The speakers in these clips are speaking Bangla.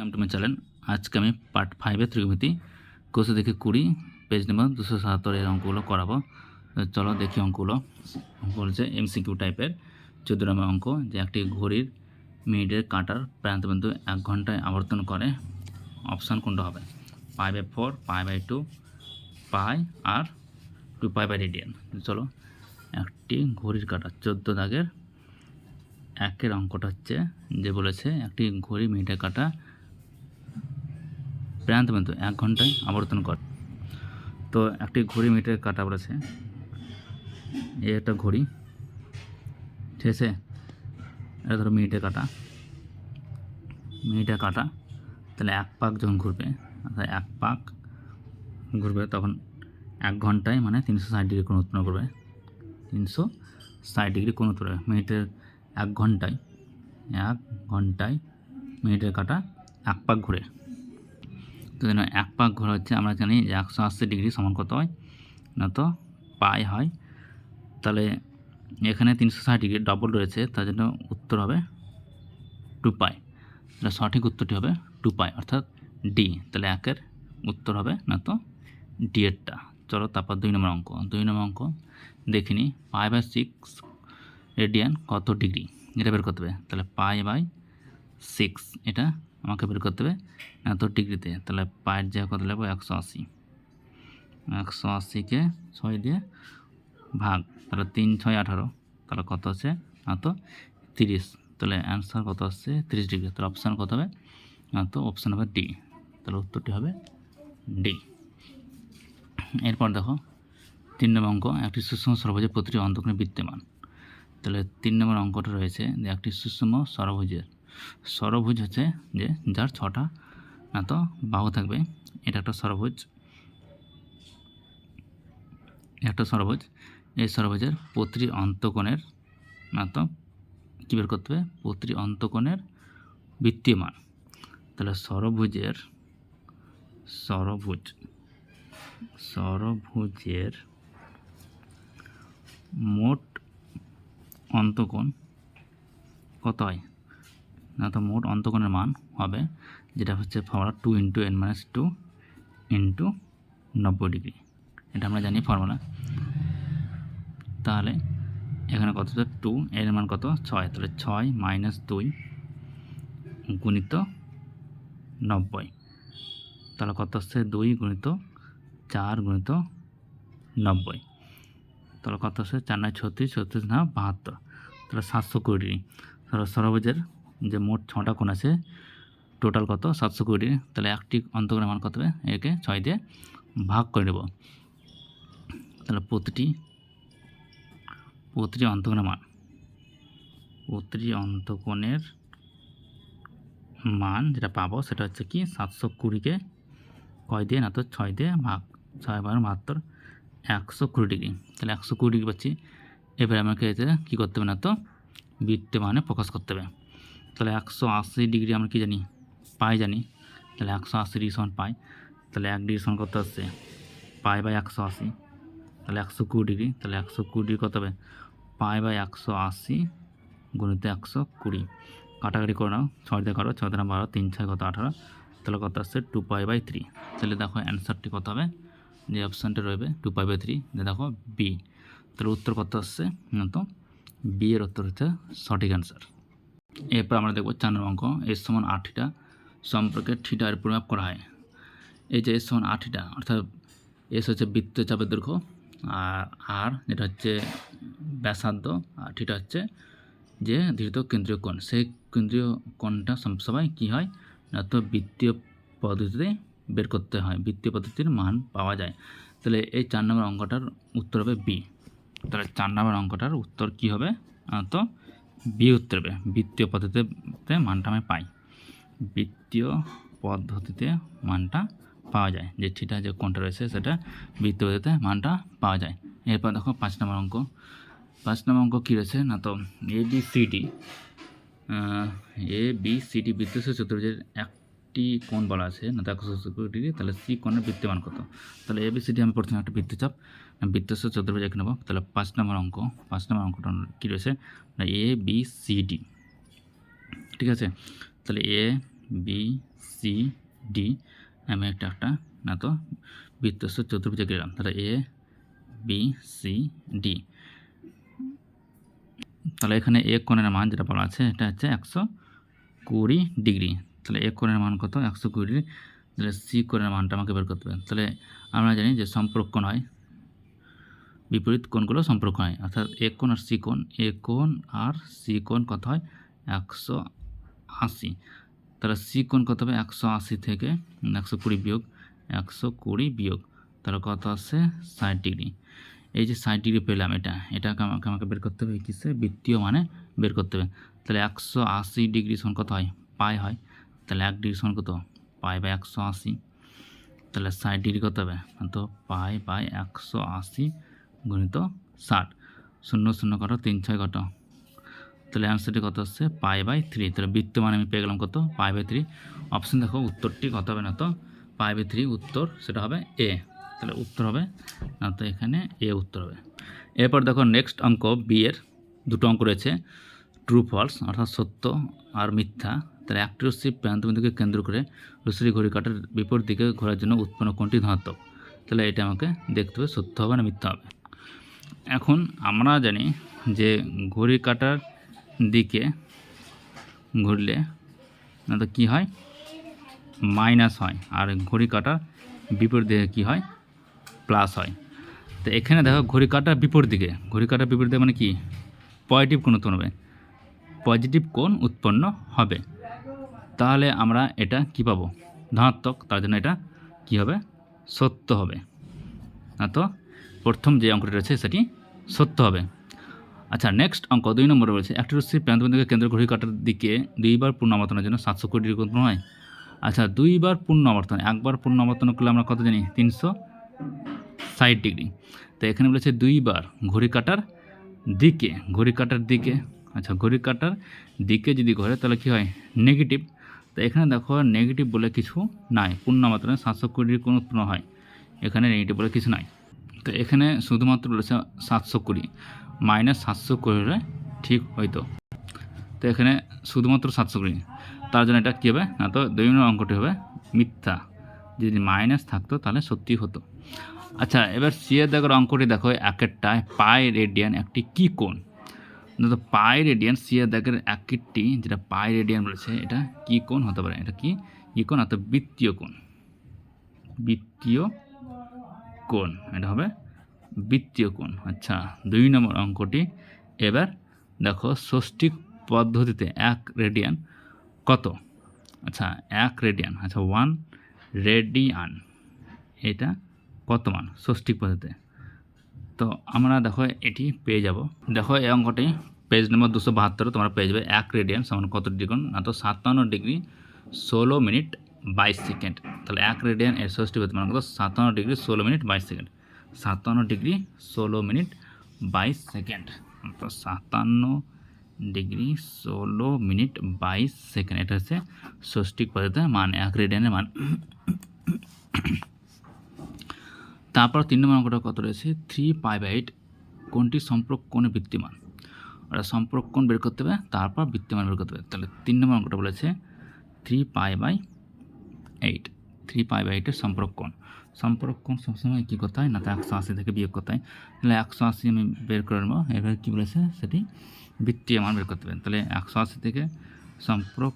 ওয়েলকাম টু মাই চ্যানেল আজকে আমি পার্ট ফাইভের ত্রিকোণমিতি কোষে দেখে কুড়ি পেজ নেব দুশো সাতাত্তর এর অঙ্কগুলো করাবো। চলো দেখি অঙ্কগুলো। অঙ্ক হচ্ছে এমসিকিউ টাইপের চোদ্দ নম্বর অঙ্ক, যে একটি ঘড়ির মিনিটের কাঁটার প্রান্ত বিন্দু এক ঘন্টায় আবর্তন করে। অপশান কোনটা হবে? Pi by four pi by two pi R two pi by radian চলো, একটি ঘড়ির কাঁটা, চোদ্দ দাগের একের অঙ্কটা হচ্ছে, যে বলেছে একটি ঘড়ি মিনিটে কাটা প্রান্ত বিন্দু এক ঘন্টায় আবর্তন কর তো একটি ঘড়ি মিনিটে কাটা বলেছে এই একটা ঘড়ি। ঠিক আছে? এটা ধরো মিনিটে কাটা। মিনিটে কাটা, তাহলে এক পাক যখন ঘুরবে অর্থাৎ এক পাক ঘুরবে, তখন এক ঘন্টায় মানে তিনশো ষাট ডিগ্রি কোণ উৎপন্ন করবে। তিনশো ষাট ডিগ্রি কোণ উৎপন্ন করবে। মিনিটের এক ঘন্টায় এক ঘন্টায় মিনিটের কাটা, এক পাক ঘুরে। তো যেন এক পাক ঘোরা হচ্ছে, আমরা জানি একশো আশি ডিগ্রি সমান কত হয়, না তো পাই হয়। তাহলে এখানে তিনশো ষাট ডিগ্রি ডবল রয়েছে, তার জন্য উত্তর হবে টু পাই। তাহলে সঠিক উত্তরটি হবে টু পাই, অর্থাৎ ডি তাহলে একের উত্তর হবে, না তো ডি চলো তারপর দুই নম্বর অঙ্ক। দুই নম্বর অঙ্ক দেখিনি পাই বাই সিক্স রেডিয়ান কত ডিগ্রি? এটা বের করতে হবে। তাহলে পাই বাই সিক্স, এটা আমাকে বের করতে হবে। এত ডিগ্রিতে। তাহলে পায়ের জায়গা কত লাগবে? একশো আশি। একশো আশিকে ছয় দিয়ে ভাগ। তাহলে তিন ছয় আঠারো। তাহলে কত আছে না তো তিরিশ। তাহলে অ্যান্সার কত আসছে? তিরিশ ডিগ্রি। তাহলে অপশান কত হবে? না তো অপশান হবে ডি তাহলে উত্তরটি হবে ডি এরপর দেখো, তিন নম্বর অঙ্ক, একটি সুষম সর্বজের প্রতিটি অন্তকোণে বিদ্যমান। তাহলে তিন নম্বর অঙ্কটা রয়েছে যে একটি সুষম সরভুজের সরভুজ হচ্ছে যে যার ছটা না তো বাহু থাকবে। এটা একটা সরভুজ। একটা সরভুজ। এই সরভুজের প্রতিটি অন্তকোণের না তো কী বের করতে হবে? প্রতিটি অন্তকোণের বৃত্তীয় মান তাহলে সরভুজের সরভুজ, সরভুজের মোট অন্তকোণ কত হয়? তো মোট অন্তকোণের মান হবে, যেটা হচ্ছে formula two into N minus two into নব্বই ডিগ্রি। এটা আমরা জানি ফর্মুলা। তাহলে এখানে কত হচ্ছে? টু এর মান কত? ছয়। তাহলে ছয় মাইনাস দুই গুণিত নব্বই। তাহলে কত হচ্ছে? দুই গুণিত চার গুণিত নব্বই। তাহলে কত হচ্ছে? চার নয়, ছত্রিশ ছত্রিশ, না বাহাত্তর। তাহলে সাতশো কুড়ি তাহলে সরবজের যে মোট ছটা কোণ আছে টোটাল কত? সাতশো কুড়ি। তাহলে একটি অন্তকোণের মান কত হবে? একে ছয় দিয়ে ভাগ করে নেব। তাহলে প্রতিটি প্রতিটি অন্তকোণের মান, প্রতিটি অন্তকোণের মান যেটা পাবো সেটা হচ্ছে কি? সাতশো কুড়িকে কয় দিয়ে না তো ছয় দিয়ে ভাগ, ছয় বারো বাহাত্তর, একশো কুড়ি ডিগ্রি। তাহলে একশো কুড়ি ডিগ্রি পাচ্ছি। এবারে আমাকে এতে কী করতে হবে না তো? বৃত্তে মানে প্রকাশ করতে হবে। তাহলে একশো আশি ডিগ্রি আমরা কী জানি? পাই জানি। তাহলে একশো আশি ডিগ্রি সমান পাই। তাহলে এক ডিগ্রি সমান কত আসছে? পাই বাই একশো আশি। তাহলে একশো কুড়ি ডিগ্রি। তাহলে একশো কুড়ি ডিগ্রি কত হবে? পাই বাই একশো আশি গুণিত একশো কুড়ি। কাটাকাটি করে নাও। ছয় দিয়ে করো ছয় দিয়ে বারো। তিন, ছয় কত? আঠারো। তাহলে কত আসছে? Two pi by three. তাহলে দেখো অ্যান্সারটি কত হবে? যে অপশানটা রয়েছে টু পাই বাই থ্রি। দেখো বি। তাহলে উত্তর কত আসছে? না তো? বি এর উত্তর হচ্ছে সঠিক অ্যান্সার। এরপর আমরা দেখব চার নম্বর অঙ্ক এর সমান আঠিটা সম্পর্কে ঠিটার পরিমাপ করা হয়। এই যে এর সমান আঠিটা অর্থাৎ এস হচ্ছে বৃত্ত চাপের দৈর্ঘ্য, আর আর যেটা হচ্ছে ব্যাসার্ধ, আর ঠিটা হচ্ছে যে ধৃত কেন্দ্রীয় কোণ। সেই কেন্দ্রীয় কোণটা সবসময় কী হয়? না তো বৃত্তীয় পদ্ধতিতে বের করতে হয়, বৃত্তীয় পদ্ধতির মান পাওয়া যায়। তাহলে এই চার নম্বর অঙ্কটার উত্তর হবে বি। তাহলে চার নম্বর অঙ্কটার উত্তর কী হবে? তো উত্তর হবে বৃত্তীয় পদ্ধতিতে মানটা আমি পাই। বৃত্তীয় পদ্ধতিতে মানটা পাওয়া যায়, যে ঠিটা যে কোনটা রয়েছে সেটা বৃত্তীয় পদ্ধতিতে মানটা পাওয়া যায়। এরপর দেখো পাঁচ নম্বর অঙ্ক। পাঁচ নম্বর অঙ্ক কী রয়েছে? না তো A B C D A B C D বৃত্তীয় চতুর্ভুজের একটি কোণ বলা আছে, না সত্তর ডিগ্রি তাহলে সি কোণের বৃত্তমান কত? তাহলে এ বি সি ডি আমি প্রথমে একটা বৃত্তচাপ বৃত্তস্থ চতুর্ভুজ এঁকে নেব, তাহলে পাঁচ নম্বর অঙ্ক, পাঁচ নম্বর অঙ্কটা কী রয়েছে? না এ বি সি ডি ঠিক আছে? তাহলে এ বি সি ডি আমি একটা একটা, না তো বৃত্তস্ত চতুর্ভুজে গেলাম তাহলে এ বি সি ডি তাহলে এখানে এ কোণের মান যেটা বলা আছে, এটা হচ্ছে একশো কুড়ি ডিগ্রি। তাহলে এ কোণের মান কত? একশো কুড়ি। তাহলে সি কোণের মানটা আমাকে বের করতে হবে। তাহলে আমরা জানি যে সম্পর্ক নয় বিপরীত কোণগুলো সম্পর্ক হয়। অর্থাৎ এ কোণ আর সি কোণ। এ কোণ আর সি কোণ কত হয়? একশো আশি। তাহলে সি কোণ কত হবে? একশো আশি থেকে একশো কুড়ি বিয়োগ। একশো কুড়ি বিয়োগ। তাহলে কত আসছে ষাট ডিগ্রি। এই যে ষাট ডিগ্রি পেলাম এটা। এটা আমাকে আমাকে বের করতে হবে কিসে? বৃত্তীয় মানে বের করতে হবে। তাহলে একশো আশি ডিগ্রি সমান কত হয়? পাই হয়। তাহলে এক ডিগ্রি সমান কত? পাই বাই একশো আশি। তাহলে ষাট ডিগ্রি কত হবে? তো পাই বাই একশো আশি গুণিত ষাট। শূন্য শূন্য কত তিন ছয় কত তাহলে অ্যান্সারটি কত হচ্ছে? পাই বাই থ্রি তাহলে বৃত্ত মানে আমি পেয়ে গেলাম কত? পাই বাই থ্রি অপশন দেখো, উত্তরটি কত হবে না তো? পাই বাই থ্রি উত্তর, সেটা হবে এ তাহলে উত্তর হবে, না তো এখানে এ উত্তর হবে। এরপর দেখো নেক্সট অঙ্ক বি এর। দুটো অঙ্ক রয়েছে। ট্রু ফলস অর্থাৎ সত্য আর মিথ্যা। তাহলে একটি রশ্মি প্রান্তবিন্দুকে কেন্দ্র করে রশ্মি ঘড়ি কাটার বিপরীত দিকে ঘোরার জন্য উৎপন্ন কোনটি ধনাত্মক? তাহলে এটা আমাকে দেখতে হবে, সত্য হবে না মিথ্যা হবে। এখন আমরা জানি যে ঘড়ি কাটার দিকে ঘুরলে না তো কী হয়? মাইনাস হয়। আর ঘড়ি কাটার বিপরীত দিকে কী হয়? প্লাস হয়। তো এখানে দেখো ঘড়ি কাটার বিপরীত দিকে। ঘড়ি কাটার বিপরীত দিকে মানে কি? পজিটিভ কোনো উৎপন্ন হবে। পজিটিভ কোণ উৎপন্ন হবে। তাহলে আমরা এটা কি পাবো? ধনাত্মক, তার জন্য এটা কি হবে? সত্য হবে। না তো প্রথম যে অঙ্কটি রয়েছে সেটি সত্য হবে। আচ্ছা নেক্সট অঙ্ক, দুই নম্বরে বলেছে, একটি রশ্মি প্রান্তবিন্দুকে কেন্দ্র ঘড়ি কাটার দিকে দুইবার পূর্ণ আবর্তনের জন্য সাতশো কোটি উৎপন্ন হয়। আচ্ছা দুইবার পূর্ণ আবর্তন একবার পূর্ণ আবর্তন করলে আমরা কত জানি? তিনশো ষাট ডিগ্রি। তো এখানে বলেছে দুইবার ঘড়ি কাটার দিকে ঘড়ি কাটার দিকে। আচ্ছা ঘড়ি কাটার দিকে যদি ঘোরে, তাহলে কী হয়? নেগেটিভ তো এখানে দেখো নেগেটিভ বলে কিছু নাই। পূর্ণ মাত্রায় সাতশো কুড়ির কোনো উৎপন্ন হয়। এখানে নেগেটিভ বলে কিছু নাই। তো এখানে শুধুমাত্র বলেছে সাতশো কুড়ি। মাইনাস সাতশো কুড়ি ঠিক হইতো। তো এখানে শুধুমাত্র সাতশো কুড়ি। তার জন্য এটা কী হবে? না তো দুই নম্বর অঙ্কটি হবে মিথ্যা। যদি মাইনাস থাকতো, তাহলে সত্যি হতো। আচ্ছা এবার সিএর দেখার অঙ্কটি দেখো, একেরটায় পাই রেডিয়ান একটি কী কোণ? তো পাই রেডিয়ান সিএর দেখের একটি যেটা পাই রেডিয়ান বলেছে। এটা কি কোণ হতে পারে? এটা কি? কি কোণ অর্থাৎ বৃত্তীয় কোণ। বৃত্তীয় কোণ। এটা হবে বৃত্তীয় কোণ। আচ্ছা দুই নম্বর অঙ্কটি। এবার দেখো ষষ্ঠিক পদ্ধতিতে এক রেডিয়ান কত? আচ্ছা এক রেডিয়ান। আচ্ছা ওয়ান রেডিয়ান এটা কত মান? ষষ্ঠিক পদ্ধতিতে। তো আমরা দেখো, এটি পেয়ে যাব। দেখো, এই অঙ্কটি পেজ নম্বর দুশো বাহাত্তরে তোমরা পেয়ে যাবে এক রেডিয়ান সমান কত ডিগ্রি না তো সাতান্ন ডিগ্রি ষোলো মিনিট বাইশ সেকেন্ড তাহলে এক রেডিয়ান এর ষষ্ঠী মানে কত সাতান্ন ডিগ্রি ষোলো মিনিট বাইশ সেকেন্ড সাতান্ন ডিগ্রি ষোলো মিনিট বাইশ সেকেন্ড তো সাতান্ন ডিগ্রি ষোলো মিনিট বাইশ সেকেন্ড এটা হচ্ছে ষষ্ঠিক পদ্ধতিতে মান এক রেডিয়ানের মান তারপর তিন নম্বর অঙ্কটা কত রয়েছে থ্রি পাই বাই এইট কোনটি সম্পর্ক কোণে বৃত্তিমান ওটা সম্পর্ক কোণ বের করতে হবে? তারপর বৃত্তিমান বের করতে হবে। তাহলে তিন নম্বর অঙ্কটা বলেছে three pi by eight three pi by এইটের সম্পর্ক কোণ সম্পর্ক কোণ সবসময় কী করতে হয়? না তো একশো আশি থেকে বিয়োগ করতে হয়। তাহলে একশো আশি আমি বের করে নেব। এবার কী বলেছে? সেটি বৃত্তীয় মান বের করতে হবে। তাহলে একশো আশি থেকে সম্পর্ক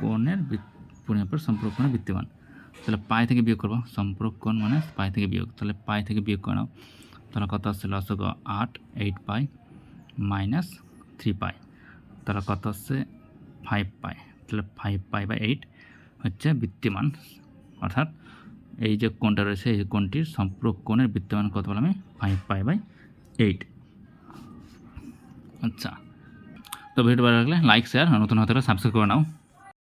কোণের পরিমাপের সম্পর্ক কোণের বৃত্তিমান। তাহলে পায়ে থেকে বিয়োগ করব। সম্পর্ক কোণ মানে পায়ে থেকে বিয়োগ। তাহলে পায়ে থেকে বিয়োগ করে নাও। তাহলে কত আসছে? লসক আট eight pi minus three pi তাহলে কত হচ্ছে? ফাইভ পাই তাহলে ফাইভ পাই বাই এইট হচ্ছে বৃত্তিমান অর্থাৎ এই যে কোণটা রয়েছে, এই কোণটির সম্পর্ক কোণের বৃত্তিমান কত বললাম আমি? ফাইভ পাই বাই এইট আচ্ছা। তো ভিডিও ভালো লাগলে লাইক শেয়ার নতুন হতে সাবস্ক্রাইব করে নাও।